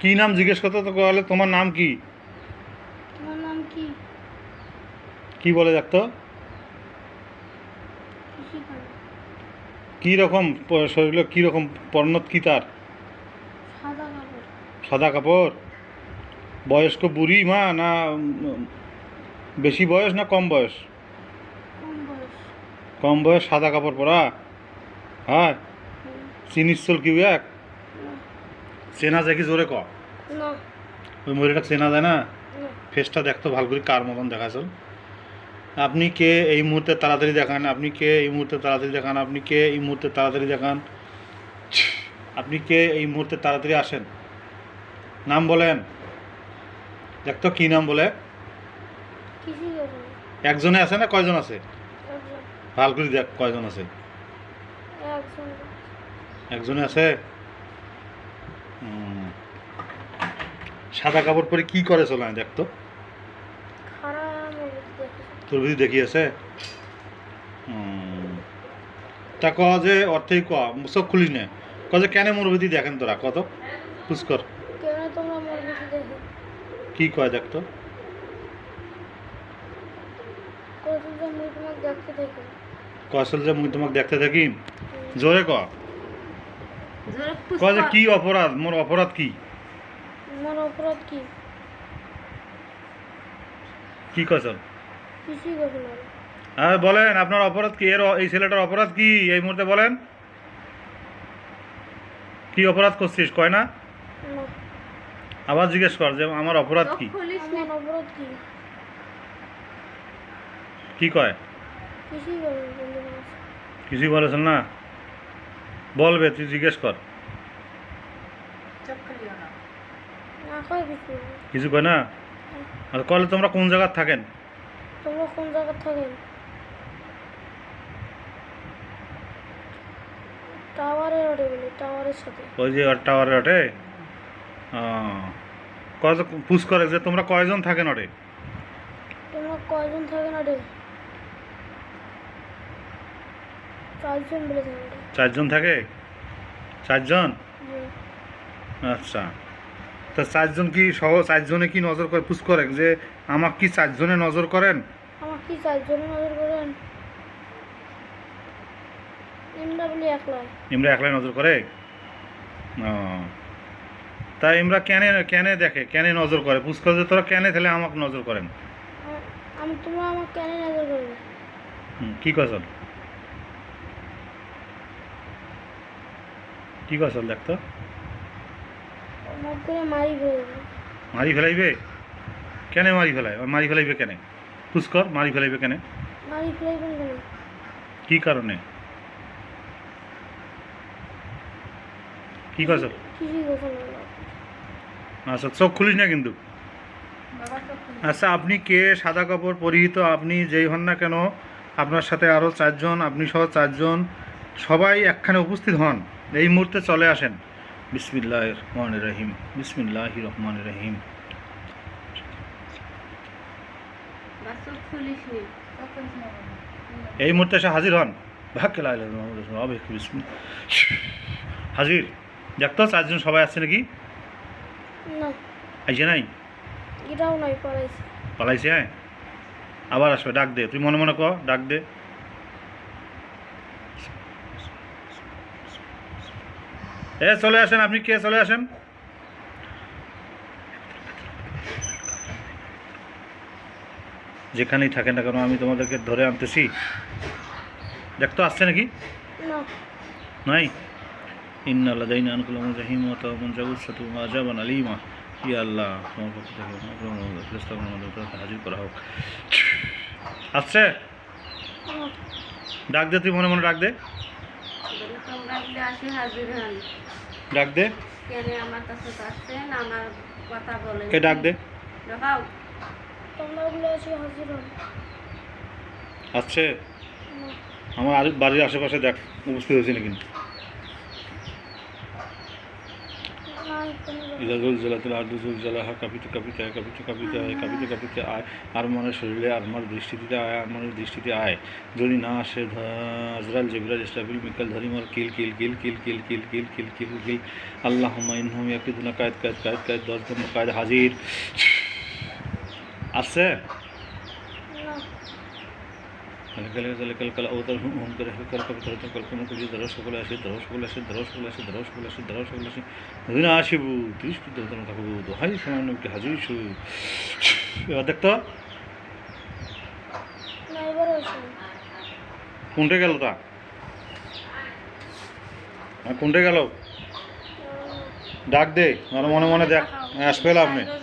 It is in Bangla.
কি নাম জিজ্ঞেস করতে তো বলে তোমার নাম কি? তোমার নাম কি? কি বলে করে কী রকম শরীরে কী রকম পর্ণত কি তার? সাদা কাপড়। বয়স্ক বুড়ি মা না বেশি বয়স না কম বয়স? কম বয়স। সাদা কাপড় পরা? হ্যাঁ? চিনিস চল কি এক? চেনা যায় কি জোরে ক? ওই মহিলাটা চেনা যায় না? ফেসটা দেখতো ভালো করে কার মতন দেখা চল আপনি কে এই মুহূর্তে তাড়াতাড়ি দেখান? আপনি কে এই মুহূর্তে তাড়াতাড়ি দেখান? আপনি কে এই মুহূর্তে তাড়াতাড়ি দেখান? আপনি কে এই মুহূর্তে তাড়াতাড়ি আসেন? নাম বলেন। দেখতো কি নাম বলে? একজনে আছে না কয়জন আছে? ভালো করে দেখ কয়জন আছে। একজনে আছে। সাদা কাপড় পরে কি করে চলে দেখতো? খারাপ তোর বুঝি দেখি আছে তা ক যে অর্থেই ক চোখ খুলি নে। ক যে কেন মুরবিদি দেখেন তোরা কত পুষ্কর কি কয় দেখতো? দেখতে কসল যে মুই তোমাকে দেখতে থাকি? জোরে ক। জোরে ক যে কি অপরাধ? মোর অপরাধ কি? আমার অপরাধ কি? কি কসল কিছুই করো না। হ্যাঁ বলেন আপনার অপরাধ কি? এর এই ছেলেটার অপরাধ কি? এই মুহূর্তে বলেন। কি অপরাধ করছিস? কয় না? না। আবার জিজ্ঞেস কর যে আমার অপরাধ কি? কি? কি কয়? কিছুই বলেছেন না? বলবে তুই জিজ্ঞেস কর। না। কিছু কয় না? আর কলে তোমরা কোন জায়গায় থাকেন? তোমরা কোন জায়গা থাকেন? টাওয়ারের ওটে বলে টাওয়ারের সাথে। ওই যে টাওয়ারে ওঠে কত পুষ করে যে তোমরা কয়জন থাকেন ওটে তোমরা কয়জন থাকেন ওটে চারজন বলে চারজন থাকে? চারজন? আচ্ছা। তা চারজন কি সহ চারজনে কি নজর করে পুষ করে যে আমাকে কি চারজনে নজর করেন? আমার কি চারজনে নজর করেন? ইমরা বলি একলা ইমরা একলাই নজর করে? ও। তা ইমরা কেনে কেনে দেখে কেনে নজর করে? পুষ করে তোরা কেনে তাহলে আমাকে নজর করেন। আমি তোমরা আমার কেন নজর করবে? হুম, কি কসল কি কসল দেখতো আমার মারি ফেলাইবে? কেনে মারি ফেলাই মারি ফেলাইবে কেনে? পুষ্কর মারি ফেলাইবে কেনে? মারি কেন? কি কারণে? কি না। আচ্ছা চোখ খুলিস না কিন্তু। আচ্ছা আপনি কে? সাদা কাপড় পরিহিত আপনি যেই হন না কেন আপনার সাথে আরও চারজন আপনি সহ চারজন সবাই একখানে উপস্থিত হন। এই মুহূর্তে চলে আসেন। বিসমিল্লাহ রহমান রহিম বিসমিল্লাহ রহমান রহিম এই মুহূর্তে এসে হাজির হন। ভাগ্যে লাইল হাজির দেখতো চারজন সবাই আসছে নাকি? না। আইসে নাই? এটাও নাই পড়াইছে পালাইছে হ্যাঁ। আবার আসবে ডাক দে। তুই মনে মনে কর ডাক দে। এ চলে আসেন আপনি কে? চলে আসেন। যেখানেই থাকেন না কেন আমি তোমাদেরকে ধরে আনতেছি। দেখতো আসছে নাকি? নাই? আনকুলাম আলিমা। ইয়া আল্লাহ তোমার পক্ষ থেকে হাজির করা হোক। আসছে? ডাক দে তুই মনে মনে ডাক দে। ডাক দে। কেনে আমার কাছে আসছেন আমার কথা বলেন কে ডাক দে। দেখাও। তোমরা বলে আছে হাজির আসছে? আমার আর বাড়ির আশেপাশে দেখ উপস্থিত হয়েছে নাকি? না কোনো ইজা জুলজালাতিল আরদু জুলজালাহা, কাঁপিতে কাঁপিতে, আয়, কাঁপিতে কাঁপিতে, আয়, কাঁপিতে কাঁপিতে, আয়। আর মনের শরীরে আর মনের দৃষ্টিতে আয়, আর মনের দৃষ্টিতে আয়। যদি না আসে আজরাল জিবরাল ইসরাফিল মিকাল ধরিমার কিল কিল কিল কিল কিল কিল কিল কিল কিল কিল। আল্লাহ ইনহম ইয়াকিদুনা কায়দ কায়দ কায়দ কায়দ, দশ জন কায়দ হাজির। আসছে না কালে কালে কালে কালে কালে অবতার হুম হুম করে কাল কবে ধরো কল্পনা করি ধরো সকলে আসে ধরো সকলে আসে ধরো সকলে আসে ধরো সকলে আসে ধরো সকলে আসে। যদি না আসিবু তিরিশ ফুট ধরতে থাকব দোহাই সামান্য একটি হাজির শু এবার দেখতো না এবারও আসে কোনটে গেল তা? আর কোনটে গেল? ডাক দে মনে মনে দেখ আসবে লাভ নেই। চাইলো যে